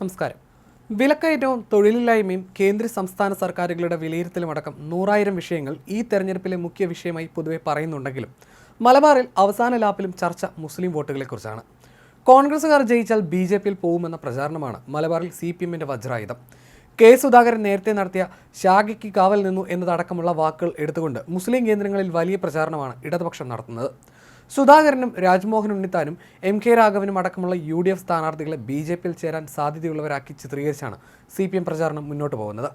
നമസ്കാരം. വിലക്കയറ്റവും തൊഴിലില്ലായ്മയും കേന്ദ്ര സംസ്ഥാന സർക്കാരുകളുടെ വിലയിരുത്തലുമടക്കം നൂറായിരം വിഷയങ്ങൾ ഈ തെരഞ്ഞെടുപ്പിലെ മുഖ്യ വിഷയമായി പൊതുവെ പറയുന്നുണ്ടെങ്കിലും മലബാറിൽ അവസാന ലാപ്പിലും ചർച്ച മുസ്ലിം വോട്ടുകളെക്കുറിച്ചാണ് കോൺഗ്രസുകാർ ജയിച്ചാൽ ബി ജെ പിയിൽ പോകുമെന്ന പ്രചാരണമാണ് മലബാറിൽ സി പി എമ്മിന്റെ വജ്രായുധം. കെ സുധാകരൻ നേരത്തെ നടത്തിയ ശാഖയ്ക്ക് കാവൽ നിന്നു എന്നതടക്കമുള്ള വാക്കുകൾ എടുത്തുകൊണ്ട് മുസ്ലിം കേന്ദ്രങ്ങളിൽ വലിയ പ്രചാരണമാണ് ഇടതുപക്ഷം നടത്തുന്നത്. സുധാകരനും രാജ്മോഹൻ ഉണ്ണിത്താനും എം കെ രാഘവനും അടക്കമുള്ള യു ഡി എഫ് സ്ഥാനാർത്ഥികളെ ബി ജെ പിയിൽ ചേരാൻ സാധ്യതയുള്ളവരാക്കി ചിത്രീകരിച്ചാണ് സി പി എം പ്രചാരണം മുന്നോട്ട് പോകുന്നത്.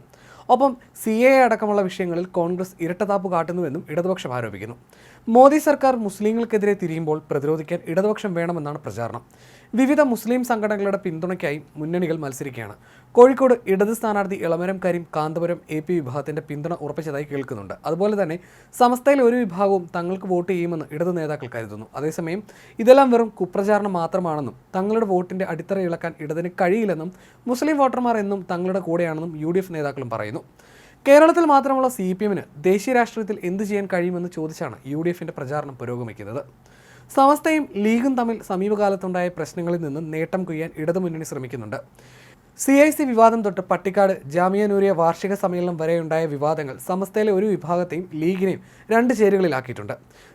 ഒപ്പം സി എ അടക്കമുള്ള വിഷയങ്ങളിൽ കോൺഗ്രസ് ഇരട്ടതാപ്പ് കാട്ടുന്നുവെന്നും ഇടതുപക്ഷം ആരോപിക്കുന്നു. മോദി സർക്കാർ മുസ്ലിങ്ങൾക്കെതിരെ തിരിയുമ്പോൾ പ്രതിരോധിക്കാൻ ഇടതുപക്ഷം വേണമെന്നാണ് പ്രചാരണം. വിവിധ മുസ്ലിം സംഘടനകളുടെ പിന്തുണയ്ക്കായി മുന്നണികൾ മത്സരിക്കുകയാണ്. കോഴിക്കോട് ഇടത് സ്ഥാനാർത്ഥി ഇളമരം കരീം കാന്തപുരം എ പി വിഭാഗത്തിന്റെ പിന്തുണ ഉറപ്പിച്ചതായി കേൾക്കുന്നുണ്ട്. അതുപോലെ തന്നെ സമസ്തയിൽ ഒരു വിഭാഗവും തങ്ങൾക്ക് വോട്ട് ചെയ്യുമെന്ന് ഇടതു നേതാക്കൾ കരുതുന്നു. അതേസമയം ഇതെല്ലാം വെറും കുപ്രചാരണം മാത്രമാണെന്നും തങ്ങളുടെ വോട്ടിന്റെ അടിത്തറ ഇളക്കാൻ ഇടതിന് കഴിയില്ലെന്നും മുസ്ലിം വോട്ടർമാർ എന്നും തങ്ങളുടെ കൂടെയാണെന്നും യു നേതാക്കളും പറയുന്നു. കേരളത്തിൽ മാത്രമുള്ള സി പി എമ്മിന് ദേശീയ രാഷ്ട്രീയത്തിൽ എന്ത് ചെയ്യാൻ കഴിയുമെന്ന് ചോദിച്ചാണ് യു ഡി എഫിന്റെ പ്രചാരണം പുരോഗമിക്കുന്നത്. സമസ്തയും ലീഗും തമ്മിൽ സമീപകാലത്തുണ്ടായ പ്രശ്നങ്ങളിൽ നിന്ന് നേട്ടം കൊയ്യാൻ ഇടതുമുന്നണി ശ്രമിക്കുന്നുണ്ട്. സി ഐ സി വിവാദം തൊട്ട് പട്ടിക്കാട് ജാമിയനൂരിയ വാർഷിക സമ്മേളനം വരെയുണ്ടായ വിവാദങ്ങൾ സമസ്തയിലെ ഒരു വിഭാഗത്തെയും ലീഗിനെയും രണ്ട് ചേരികളിലാക്കിയിട്ടുണ്ട്.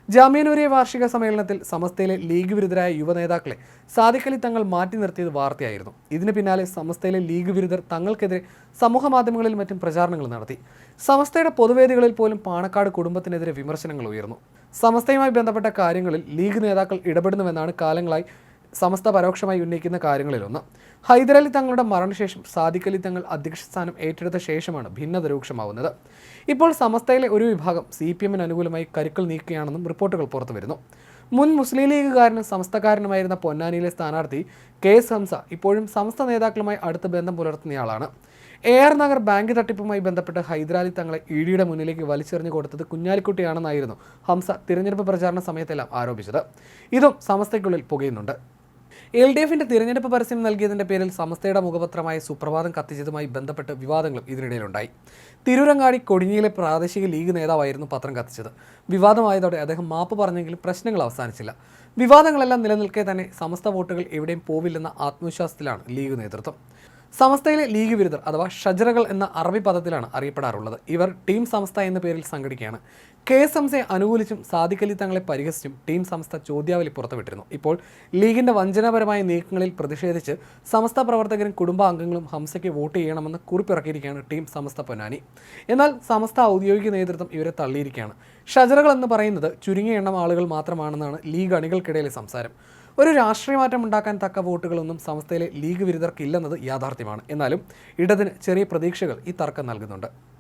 ജാമിയനൂരിയ വാർഷിക സമ്മേളനത്തിൽ സമസ്തയിലെ ലീഗ് വിരുദ്ധരായ യുവനേതാക്കളെ സാദിഖലി തങ്ങൾ മാറ്റി നിർത്തിയത് വാർത്തയായിരുന്നു. ഇതിന് പിന്നാലെ സമസ്തയിലെ ലീഗ് വിരുദ്ധർ തങ്ങൾക്കെതിരെ സമൂഹ മാധ്യമങ്ങളിൽ മറ്റും പ്രചാരണങ്ങൾ നടത്തി. സമസ്തയുടെ പൊതുവേദികളിൽ പോലും പാണക്കാട് കുടുംബത്തിനെതിരെ വിമർശനങ്ങൾ ഉയർന്നു. സമസ്തയുമായി ബന്ധപ്പെട്ട കാര്യങ്ങളിൽ ലീഗ് നേതാക്കൾ ഇടപെടുന്നുവെന്നാണ് കാലങ്ങളായി സമസ്ത പരോക്ഷമായി ഉന്നയിക്കുന്ന കാര്യങ്ങളിലൊന്ന്. ഹൈദരലി തങ്ങളുടെ മരണശേഷം സാദിഖലി തങ്ങൾ അധ്യക്ഷ സ്ഥാനം ഏറ്റെടുത്ത ശേഷമാണ് ഭിന്നത രൂക്ഷമാവുന്നത് ഇപ്പോൾ സമസ്തയിലെ ഒരു വിഭാഗം സി പി എമ്മിന് അനുകൂലമായി കരുക്കൾ നീക്കുകയാണെന്നും റിപ്പോർട്ടുകൾ പുറത്തുവരുന്നു. മുൻ മുസ്ലിം ലീഗുകാരനും സമസ്തക്കാരനുമായിരുന്ന പൊന്നാനിയിലെ സ്ഥാനാർത്ഥി കെ എസ് ഹംസ ഇപ്പോഴും സമസ്ത നേതാക്കളുമായി അടുത്ത ബന്ധം പുലർത്തുന്നയാളാണ്. എ ആർ നഗർ ബാങ്ക് തട്ടിപ്പുമായി ബന്ധപ്പെട്ട് ഹൈദരാലി തങ്ങളെ ഇ ഡിയുടെ മുന്നിലേക്ക് വലിച്ചെറിഞ്ഞു കൊടുത്തത് കുഞ്ഞാലിക്കുട്ടിയാണെന്നായിരുന്നു ഹംസ തിരഞ്ഞെടുപ്പ് പ്രചാരണ സമയത്തെല്ലാം ആരോപിച്ചത്. ഇതും സമസ്തയ്ക്കുള്ളിൽ പുകയുന്നുണ്ട്. എൽ ഡി എഫിന്റെ തിരഞ്ഞെടുപ്പ് പരസ്യം നൽകിയതിന്റെ പേരിൽ സമസ്തയുടെ മുഖപത്രമായ സുപ്രഭാതം കത്തിച്ചതുമായി ബന്ധപ്പെട്ട് വിവാദങ്ങളും ഇതിനിടയിലുണ്ടായി. തിരൂരങ്ങാടി കൊടിഞ്ഞിയിലെ പ്രാദേശിക ലീഗ് നേതാവായിരുന്നു പത്രം കത്തിച്ചത്. വിവാദമായതോടെ അദ്ദേഹം മാപ്പ് പറഞ്ഞെങ്കിലും പ്രശ്നങ്ങൾ അവസാനിച്ചില്ല. വിവാദങ്ങളെല്ലാം നിലനിൽക്കെ തന്നെ സമസ്ത വോട്ടുകൾ എവിടെയും പോവില്ലെന്ന ആത്മവിശ്വാസത്തിലാണ് ലീഗ് നേതൃത്വം. സമസ്തയിലെ ലീഗ് വിരുദ്ധർ അഥവാ ഷജറകൾ എന്ന അറബി പദത്തിലാണ് അറിയപ്പെടാറുള്ളത്. ഇവർ ടീം സമസ്ത എന്ന പേരിൽ സംഘടിക്കുകയാണ്. കെ എസ് ഹംസയെ അനുകൂലിച്ചും സാദിഖലി തങ്ങളെ പരിഹസിച്ചും ടീം സമസ്ത ചോദ്യാവലി പുറത്തുവിട്ടിരുന്നു. ഇപ്പോൾ ലീഗിന്റെ വഞ്ചനാപരമായ നീക്കങ്ങളിൽ പ്രതിഷേധിച്ച് സമസ്ത പ്രവർത്തകരും കുടുംബാംഗങ്ങളും ഹംസയ്ക്ക് വോട്ട് ചെയ്യണമെന്ന് കുറിപ്പിറക്കിയിരിക്കുകയാണ് ടീം സമസ്ത പൊന്നാനി. എന്നാൽ സമസ്ത ഔദ്യോഗിക നേതൃത്വം ഇവരെ തള്ളിയിരിക്കുകയാണ്. ഷജറകൾ എന്ന് പറയുന്നത് ചുരുങ്ങിയ എണ്ണം ആളുകൾ മാത്രമാണെന്നാണ് ലീഗ് അണികൾക്കിടയിലെ സംസാരം. ഒരു രാഷ്ട്രീയ മാറ്റം ഉണ്ടാക്കാൻ തക്ക വോട്ടുകളൊന്നും സംസ്ഥയിലെ ലീഗ് വിരുദ്ധർക്കില്ലെന്നത് യാഥാർത്ഥ്യമാണ്. എന്നാലും ഇടതിന് ചെറിയ പ്രതീക്ഷകൾ ഈ തർക്കം നൽകുന്നുണ്ട്.